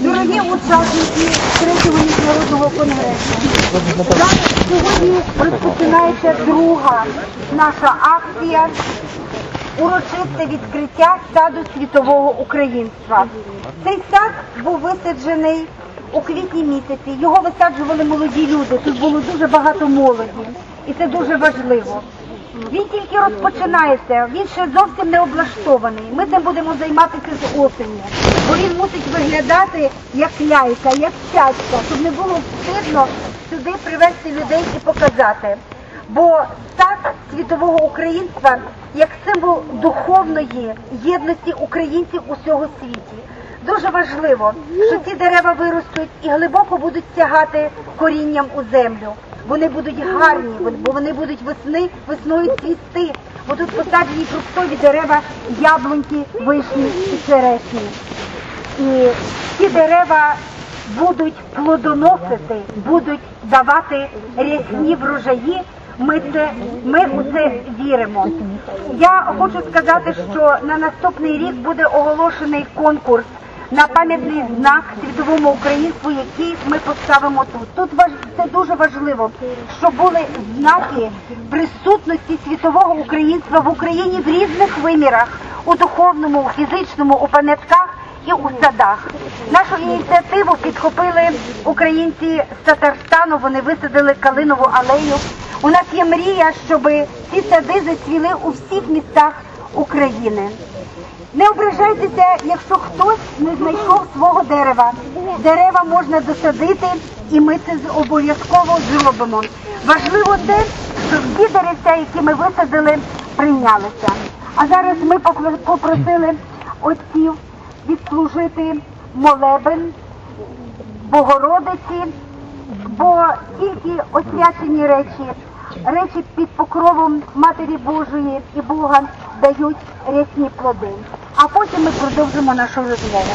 Дорогі учасники третього міжнародного конгресу, зараз сьогодні розпочинається друга наша акція урочисте відкриття саду світового українства. Цей сад був висаджений у квітні місяці. Його висаджували молоді люди. Тут було дуже багато молоді, і це дуже важливо. Він тільки розпочинається, він ще зовсім не облаштований. Ми цим будемо займатися з осені, бо він мусить виглядати як ляйка, як цяцька, щоб не було стидно сюди привезти людей і показати. Бо сад світового українства як символ духовної єдності українців усього світі. Дуже важливо, що ці дерева виростуть і глибоко будуть сягати корінням у землю. Вони будуть гарні, бо вони будуть весни, весною цвісти. Бо тут посаджені фруктові дерева, яблуньки, вишні і черешні. І ці дерева будуть плодоносити, будуть давати рясні врожаї. Ми це ми у це віримо. Я хочу сказати, що на наступний рік буде оголошений конкурс на пам'ятний знак світовому українству, який ми поставимо тут. Тут це дуже важливо, щоб були знаки присутності світового українства в Україні в різних вимірах у духовному, у фізичному, у пам'ятках і у садах. Нашу ініціативу підхопили українці з Татарстану. Вони висадили калинову алею. У нас є мрія, щоб ці сади зацвіли у всіх містах України. Не ображайтеся, якщо хтось не знайшов свого дерева. Дерева можна досадити, і ми це обов'язково зробимо. Важливо те, щоб всі деревця, які ми висадили, прийнялися. А зараз ми попросили отців відслужити молебен Богородиці, бо тільки освячені речі, речі під покровом Матері Божої і Бога дають рясні плоди. А потім ми продовжимо нашу розмову.